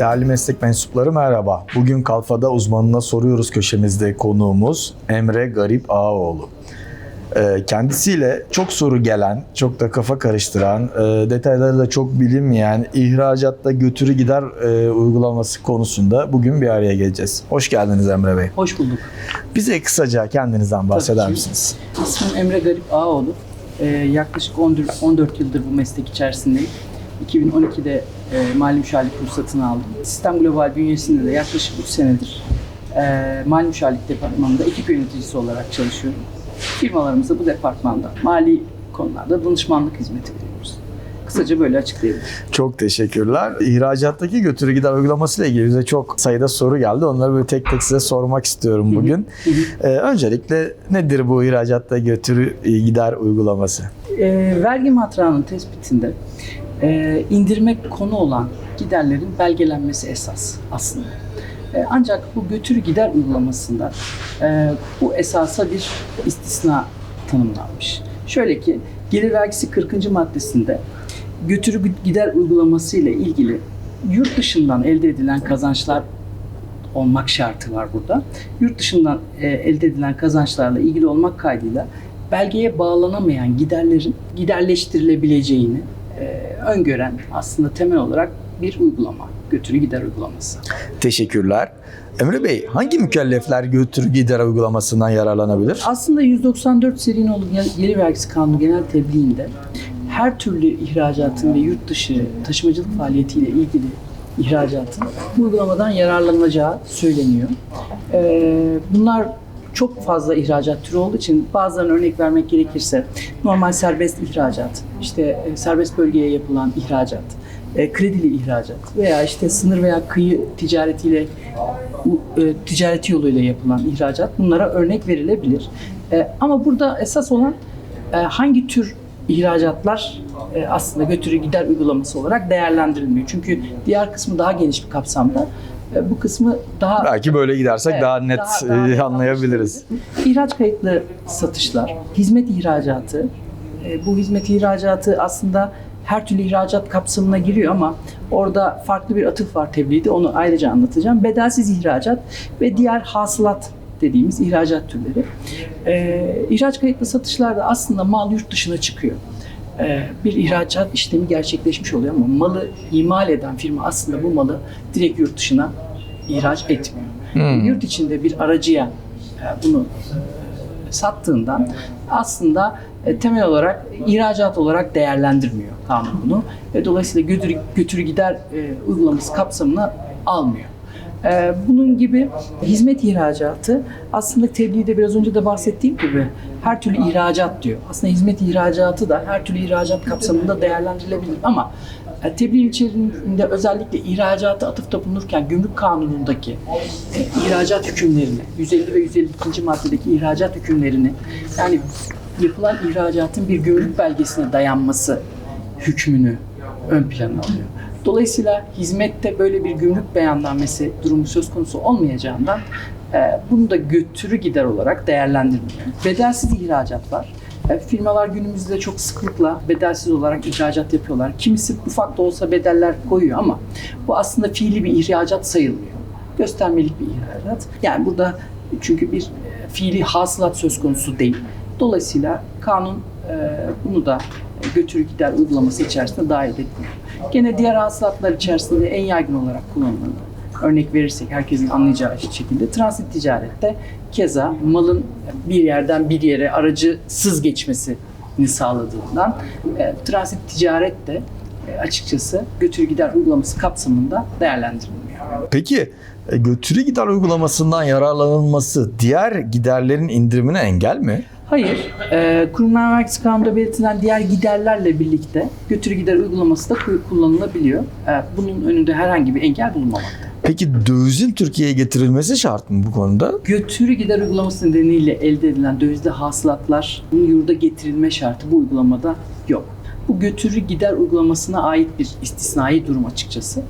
Değerli meslek mensupları merhaba. Bugün Kalfa'da uzmanına soruyoruz köşemizde konuğumuz Emre Garip Ağaoğlu. Ee, Kendisiyle çok soru gelen, çok da kafa karıştıran, e, detayları da çok bilinmeyen ihracatta götürü gider e, uygulaması konusunda bugün bir araya geleceğiz. Hoş geldiniz Emre Bey. Hoş bulduk. Bize kısaca kendinizden bahseder ki. misiniz? İsmim Emre Garip Ağaoğlu. Ee, yaklaşık 14, 14 yıldır bu meslek içerisindeyim. 2012'de e, mali müşavirlik ruhsatını aldım. Sistem Global bünyesinde de yaklaşık 3 senedir e, mali müşavirlik departmanında ekip yöneticisi olarak çalışıyorum. Firmalarımızda bu departmanda mali konularda danışmanlık hizmeti veriyoruz. Kısaca böyle açıklayabilirim. Çok teşekkürler. İhracattaki götürü gider uygulaması ile ilgili bize çok sayıda soru geldi. Onları böyle tek tek size sormak istiyorum bugün. Ee, öncelikle nedir bu ihracatta götürü gider uygulaması? E, vergi matrağının tespitinde e, indirme konu olan giderlerin belgelenmesi esas aslında. E, ancak bu götürü gider uygulamasında e, bu esasa bir istisna tanımlanmış. Şöyle ki gelir vergisi 40. maddesinde götürü gider uygulaması ile ilgili yurt dışından elde edilen kazançlar olmak şartı var burada. Yurt dışından e, elde edilen kazançlarla ilgili olmak kaydıyla belgeye bağlanamayan giderlerin giderleştirilebileceğini öngören aslında temel olarak bir uygulama. Götürü gider uygulaması. Teşekkürler. Emre Bey, hangi mükellefler götürü gider uygulamasından yararlanabilir? Aslında 194 seri nolu gelir vergisi kanunu genel tebliğinde her türlü ihracatın ve yurt dışı taşımacılık faaliyetiyle ilgili ihracatın uygulamadan yararlanacağı söyleniyor. Ee, bunlar çok fazla ihracat türü olduğu için bazılarına örnek vermek gerekirse normal serbest ihracat, işte e, serbest bölgeye yapılan ihracat, e, kredili ihracat veya işte sınır veya kıyı ticaretiyle e, ticareti yoluyla yapılan ihracat bunlara örnek verilebilir. Ama burada esas olan hangi tür ihracatlar aslında götürü gider uygulaması olarak değerlendirilmiyor. Çünkü diğer kısmı daha geniş bir kapsamda. Bu kısmı daha Belki böyle gidersek Evet, daha net daha- daha- e, anlayabiliriz. İhraç kayıtlı satışlar, hizmet ihracatı. E, bu hizmet ihracatı aslında her türlü ihracat kapsamına giriyor ama orada farklı bir atıf var tebliğde. Onu ayrıca anlatacağım. Bedelsiz ihracat ve diğer hasılat dediğimiz ihracat türleri. E, ihraç kayıtlı satışlarda aslında mal yurt dışına çıkıyor. E, bir ihracat işlemi gerçekleşmiş oluyor ama malı imal eden firma aslında bu malı direkt yurt dışına ihraç etmiyor. Hmm. Yurt içinde bir aracıya e, bunu e, sattığından aslında temel olarak ihracat olarak değerlendirmiyor kanun bunu ve dolayısıyla götürü, götürü gider uygulaması kapsamına almıyor. E, bunun gibi hizmet ihracatı aslında tebliğde biraz önce de bahsettiğim gibi her türlü ihracat diyor. Aslında hizmet ihracatı da her türlü ihracat kapsamında değerlendirilebilir ama e, tebliğ içerisinde özellikle ihracata atıfta bulunurken gümrük kanunundaki e, ihracat hükümlerini, 150 ve 152. maddedeki ihracat hükümlerini yani yapılan ihracatın bir gümrük belgesine dayanması hükmünü ön plana alıyor. Dolayısıyla hizmette böyle bir gümrük beyannamesi durumu söz konusu olmayacağından e, bunu da götürü gider olarak değerlendirmiyor. Bedelsiz ihracat var. E, Firmalar günümüzde çok sıklıkla bedelsiz olarak ihracat yapıyorlar. Kimisi ufak da olsa bedeller koyuyor ama bu aslında fiili bir ihracat sayılmıyor. Göstermelik bir ihracat. Yani burada çünkü bir e, fiili hasılat söz konusu değil. Dolayısıyla kanun bunu da götürü gider uygulaması içerisinde dahil etmiyor. Gene diğer hasılatlar içerisinde en yaygın olarak kullanılan örnek verirsek herkesin anlayacağı şekilde transit ticarette keza malın bir yerden bir yere aracısız geçmesini sağladığından e, transit ticaret de e, açıkçası götürü gider uygulaması kapsamında değerlendirilmiyor. Peki e, götürü gider uygulamasından yararlanılması diğer giderlerin indirimine engel mi? Hayır, e, kurumlar vergisi kanunda belirtilen diğer giderlerle birlikte götürü gider uygulaması da ku- kullanılabiliyor. E, bunun önünde herhangi bir engel bulunmamakta. Peki dövizin Türkiye'ye getirilmesi şart mı bu konuda? Götürü gider uygulaması nedeniyle elde edilen dövizli hasılatlar yurda getirilme şartı bu uygulamada yok. Bu götürü gider uygulamasına ait bir istisnai durum açıkçası.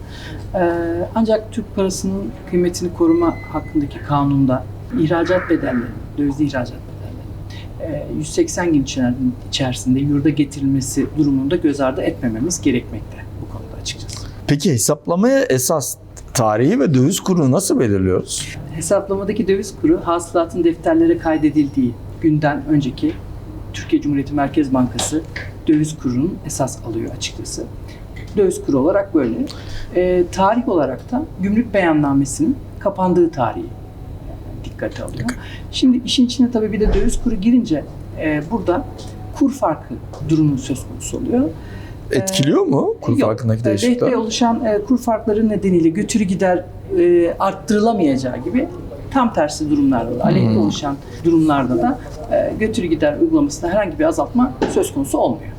Ee, ancak Türk parasının kıymetini koruma hakkındaki kanunda ihracat bedelleri, dövizli ihracat 180 gün içer- içerisinde yurda getirilmesi durumunda göz ardı etmememiz gerekmekte bu konuda açıkçası. Peki hesaplamaya esas tarihi ve döviz kurunu nasıl belirliyoruz? Hesaplamadaki döviz kuru hasılatın defterlere kaydedildiği günden önceki Türkiye Cumhuriyeti Merkez Bankası döviz kurunun esas alıyor açıkçası. Döviz kuru olarak böyle. Ee, tarih olarak da gümrük beyannamesinin kapandığı tarihi dikkate alıyor. Şimdi işin içine tabii bir de döviz kuru girince e, burada kur farkı durumu söz konusu oluyor. Etkiliyor mu kur Yok. farkındaki E, değişiklikler? Lehte oluşan e, kur farkları nedeniyle götürü gider e, arttırılamayacağı gibi tam tersi durumlarda da, aleyhte Hmm. oluşan durumlarda da e, götürü gider uygulamasında herhangi bir azaltma söz konusu olmuyor.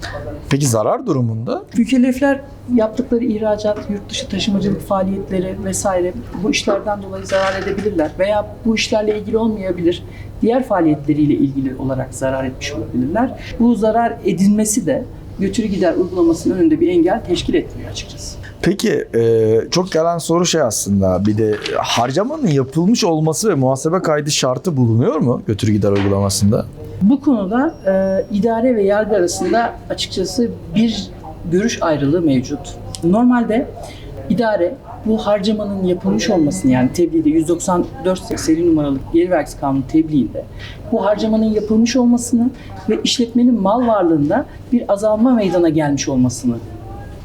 Peki zarar durumunda? Mükellefler yaptıkları ihracat, yurt dışı taşımacılık faaliyetleri vesaire bu işlerden dolayı zarar edebilirler veya bu işlerle ilgili olmayabilir. Diğer faaliyetleriyle ilgili olarak zarar etmiş olabilirler. Bu zarar edilmesi de götürü gider uygulamasının önünde bir engel teşkil etmiyor açıkçası. Peki e, çok gelen soru şey aslında bir de harcamanın yapılmış olması ve muhasebe kaydı şartı bulunuyor mu götür gider uygulamasında? Bu konuda e, idare ve yargı arasında açıkçası bir görüş ayrılığı mevcut. Normalde idare bu harcamanın yapılmış olmasını yani tebliğde 194 seri numaralı geri vergisi kanunu tebliğinde bu harcamanın yapılmış olmasını ve işletmenin mal varlığında bir azalma meydana gelmiş olmasını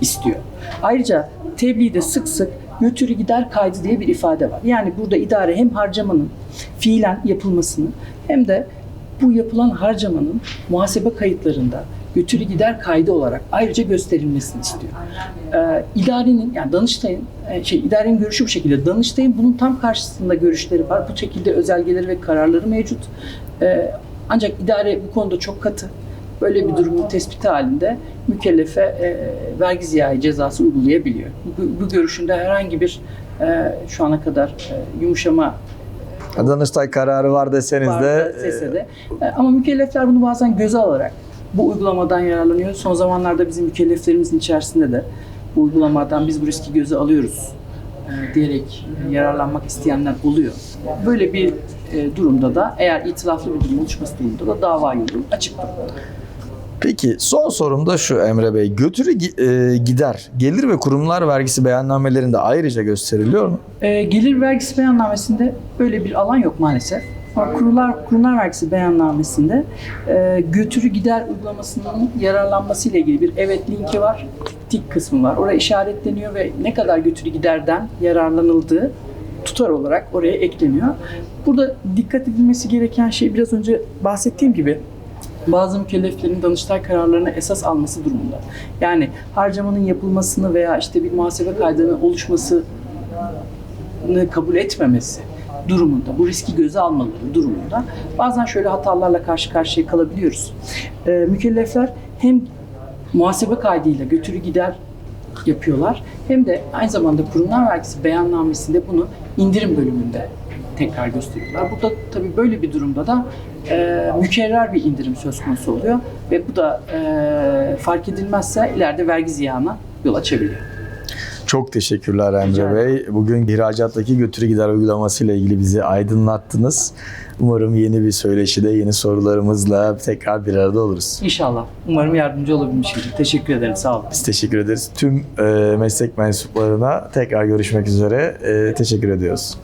istiyor. Ayrıca tebliğde sık sık götürü gider kaydı diye bir ifade var. Yani burada idare hem harcamanın fiilen yapılmasını hem de bu yapılan harcamanın muhasebe kayıtlarında götürü gider kaydı olarak ayrıca gösterilmesini istiyor. Ee, idarenin yani Danıştay'ın e, şey idarenin görüşü bu şekilde. Danıştay'ın bunun tam karşısında görüşleri var. Bu şekilde özelgeleri ve kararları mevcut. Ee, ancak idare bu konuda çok katı. Böyle bir durumun tespiti halinde mükellefe e, vergi ziyahi cezası uygulayabiliyor. Bu, bu görüşünde herhangi bir e, şu ana kadar e, yumuşama Danıştay kararı var deseniz var de sese de. E, Ama mükellefler bunu bazen göze alarak bu uygulamadan yararlanıyor. Son zamanlarda bizim mükelleflerimizin içerisinde de bu uygulamadan biz bu riski göze alıyoruz e, diyerek e, yararlanmak isteyenler oluyor. Böyle bir e, durumda da eğer itilaflı bir durum oluşması durumunda da dava yolu açıktır. Peki son sorum da şu Emre Bey. Götürü e, gider gelir ve kurumlar vergisi beyannamelerinde ayrıca gösteriliyor mu? E, gelir vergisi beyannamesinde böyle bir alan yok maalesef. Kurumlar, kurumlar vergisi beyannamesinde e, götürü gider uygulamasının yararlanması ile ilgili bir evet linki var. Tik kısmı var. Oraya işaretleniyor ve ne kadar götürü giderden yararlanıldığı tutar olarak oraya ekleniyor. Burada dikkat edilmesi gereken şey biraz önce bahsettiğim gibi bazı mükelleflerin Danıştay kararlarını esas alması durumunda. Yani harcamanın yapılmasını veya işte bir muhasebe kaydının oluşması kabul etmemesi durumunda, bu riski göze almaları durumunda bazen şöyle hatalarla karşı karşıya kalabiliyoruz. Ee, mükellefler hem muhasebe kaydıyla götürü gider yapıyorlar hem de aynı zamanda kurumlar vergisi beyannamesinde bunu indirim bölümünde tekrar gösteriyorlar. Burada tabii böyle bir durumda da e, mükerrer bir indirim söz konusu oluyor ve bu da e, fark edilmezse ileride vergi ziyanına yol açabiliyor. Çok teşekkürler Emre Bey. Bugün ihracattaki götürü gider uygulaması ile ilgili bizi aydınlattınız. Umarım yeni bir söyleşide yeni sorularımızla tekrar bir arada oluruz. İnşallah. Umarım yardımcı olabilmişimdir. Teşekkür ederim. Sağ olun. Biz teşekkür ederiz. Tüm e, meslek mensuplarına tekrar görüşmek üzere. E, teşekkür ediyoruz.